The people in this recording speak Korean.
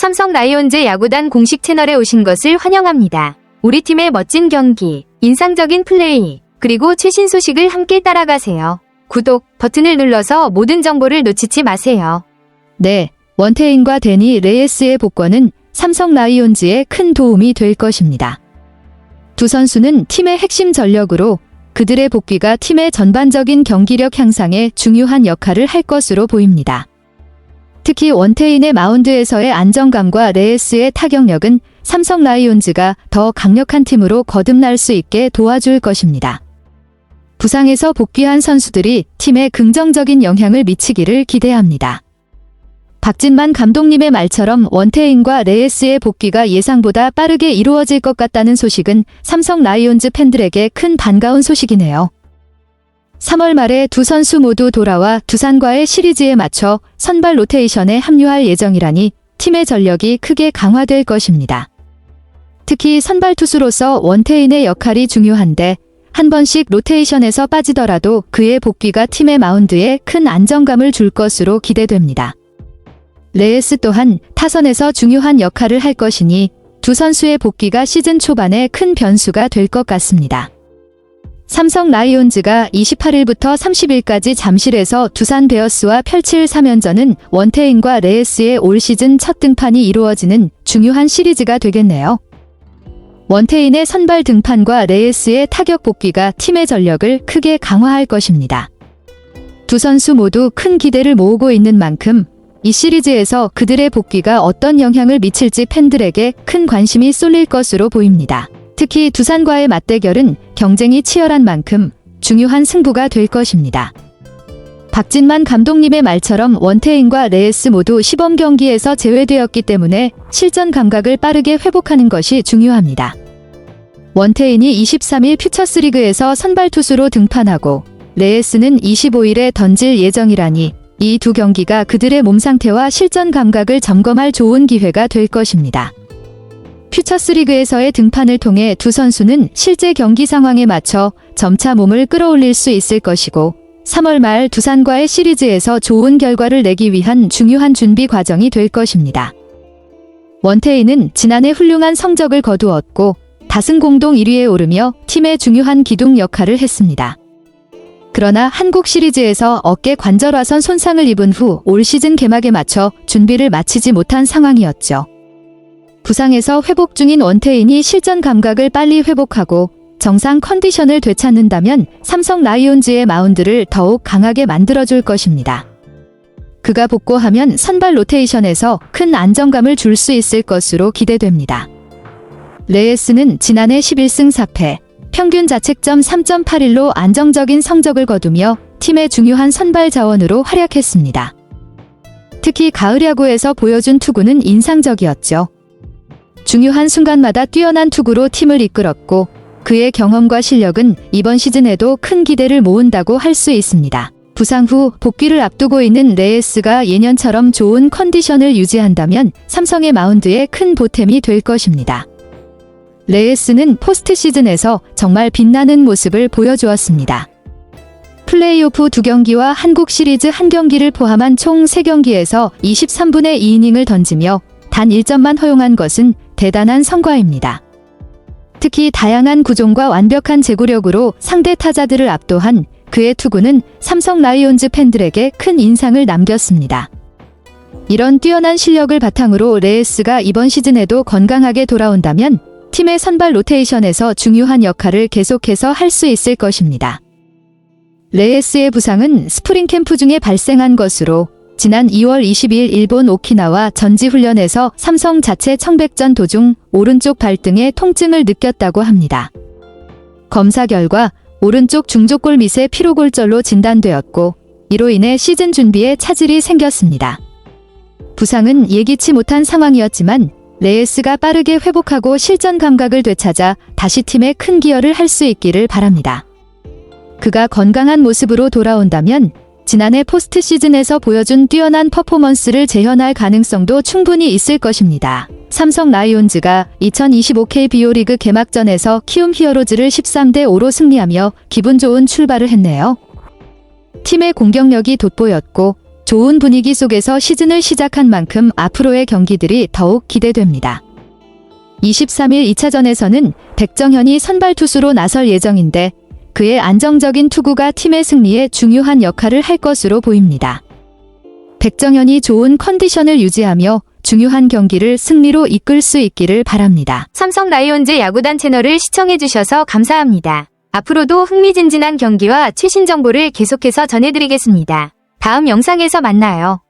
삼성 라이온즈 야구단 공식 채널에 오신 것을 환영합니다. 우리 팀의 멋진 경기, 인상적인 플레이, 그리고 최신 소식을 함께 따라가세요. 구독 버튼을 눌러서 모든 정보를 놓치지 마세요. 네, 원태인과 데니 레이스의 복권은 삼성 라이온즈에 큰 도움이 될 것입니다. 두 선수는 팀의 핵심 전력으로 그들의 복귀가 팀의 전반적인 경기력 향상에 중요한 역할을 할 것으로 보입니다. 특히 원태인의 마운드에서의 안정감과 레이스의 타격력은 삼성 라이온즈가 더 강력한 팀으로 거듭날 수 있게 도와줄 것입니다. 부상에서 복귀한 선수들이 팀에 긍정적인 영향을 미치기를 기대합니다. 박진만 감독님의 말처럼 원태인과 레이스의 복귀가 예상보다 빠르게 이루어질 것 같다는 소식은 삼성 라이온즈 팬들에게 큰 반가운 소식이네요. 3월 말에 두 선수 모두 돌아와 두산과의 시리즈에 맞춰 선발 로테이션에 합류할 예정이라니 팀의 전력이 크게 강화될 것입니다. 특히 선발 투수로서 원태인의 역할이 중요한데 한 번씩 로테이션에서 빠지더라도 그의 복귀가 팀의 마운드에 큰 안정감을 줄 것으로 기대됩니다. 레이스 또한 타선에서 중요한 역할을 할 것이니 두 선수의 복귀가 시즌 초반에 큰 변수가 될 것 같습니다. 삼성 라이온즈가 28일부터 30일까지 잠실에서 두산 베어스와 펼칠 3연전은 원태인과 레이스의 올 시즌 첫 등판이 이루어지는 중요한 시리즈가 되겠네요. 원태인의 선발 등판과 레이스의 타격 복귀가 팀의 전력을 크게 강화할 것입니다. 두 선수 모두 큰 기대를 모으고 있는 만큼 이 시리즈에서 그들의 복귀가 어떤 영향을 미칠지 팬들에게 큰 관심이 쏠릴 것으로 보입니다. 특히 두산과의 맞대결은 경쟁이 치열한 만큼 중요한 승부가 될 것입니다. 박진만 감독님의 말처럼 원태인과 레이스 모두 시범 경기에서 제외되었기 때문에 실전 감각을 빠르게 회복하는 것이 중요합니다. 원태인이 23일 퓨처스리그에서 선발 투수로 등판하고 레이스는 25일에 던질 예정이라니 이 두 경기가 그들의 몸 상태와 실전 감각을 점검할 좋은 기회가 될 것입니다. 퓨처스 리그에서의 등판을 통해 두 선수는 실제 경기 상황에 맞춰 점차 몸을 끌어올릴 수 있을 것이고 3월 말 두산과의 시리즈에서 좋은 결과를 내기 위한 중요한 준비 과정이 될 것입니다. 원태인은 지난해 훌륭한 성적을 거두었고 다승 공동 1위에 오르며 팀의 중요한 기둥 역할을 했습니다. 그러나 한국 시리즈에서 어깨 관절화선 손상을 입은 후 올 시즌 개막에 맞춰 준비를 마치지 못한 상황이었죠. 부상에서 회복 중인 원태인이 실전 감각을 빨리 회복하고 정상 컨디션을 되찾는다면 삼성 라이온즈의 마운드를 더욱 강하게 만들어줄 것입니다. 그가 복구하면 선발 로테이션에서 큰 안정감을 줄 수 있을 것으로 기대됩니다. 레이스는 지난해 11승 4패, 평균 자책점 3.81로 안정적인 성적을 거두며 팀의 중요한 선발 자원으로 활약했습니다. 특히 가을 야구에서 보여준 투구는 인상적이었죠. 중요한 순간마다 뛰어난 투구로 팀을 이끌었고 그의 경험과 실력은 이번 시즌에도 큰 기대를 모은다고 할 수 있습니다. 부상 후 복귀를 앞두고 있는 레이스가 예년처럼 좋은 컨디션을 유지한다면 삼성의 마운드에 큰 보탬이 될 것입니다. 레이스는 포스트 시즌에서 정말 빛나는 모습을 보여주었습니다. 플레이오프 두 경기와 한국 시리즈 한 경기를 포함한 총 3경기에서 23분의 2이닝을 던지며 단 1점만 허용한 것은 대단한 성과입니다. 특히 다양한 구종과 완벽한 제구력으로 상대 타자들을 압도한 그의 투구는 삼성 라이온즈 팬들에게 큰 인상을 남겼습니다. 이런 뛰어난 실력을 바탕으로 레이스가 이번 시즌에도 건강하게 돌아온다면 팀의 선발 로테이션에서 중요한 역할을 계속해서 할 수 있을 것입니다. 레이스의 부상은 스프링 캠프 중에 발생한 것으로 지난 2월 22일 일본 오키나와 전지훈련에서 삼성 자체 청백전 도중 오른쪽 발등에 통증을 느꼈다고 합니다. 검사 결과 오른쪽 중족골 밑의 피로골절로 진단되었고 이로 인해 시즌 준비에 차질이 생겼습니다. 부상은 예기치 못한 상황이었지만 레이스가 빠르게 회복하고 실전 감각을 되찾아 다시 팀에 큰 기여를 할 수 있기를 바랍니다. 그가 건강한 모습으로 돌아온다면 지난해 포스트 시즌에서 보여준 뛰어난 퍼포먼스를 재현할 가능성도 충분히 있을 것입니다. 삼성 라이온즈가 2025 KBO 리그 개막전에서 키움 히어로즈를 13대 5로 승리하며 기분 좋은 출발을 했네요. 팀의 공격력이 돋보였고 좋은 분위기 속에서 시즌을 시작한 만큼 앞으로의 경기들이 더욱 기대됩니다. 23일 2차전에서는 백정현이 선발 투수로 나설 예정인데 그의 안정적인 투구가 팀의 승리에 중요한 역할을 할 것으로 보입니다. 백정현이 좋은 컨디션을 유지하며 중요한 경기를 승리로 이끌 수 있기를 바랍니다. 삼성 라이온즈 야구단 채널을 시청해주셔서 감사합니다. 앞으로도 흥미진진한 경기와 최신 정보를 계속해서 전해드리겠습니다. 다음 영상에서 만나요.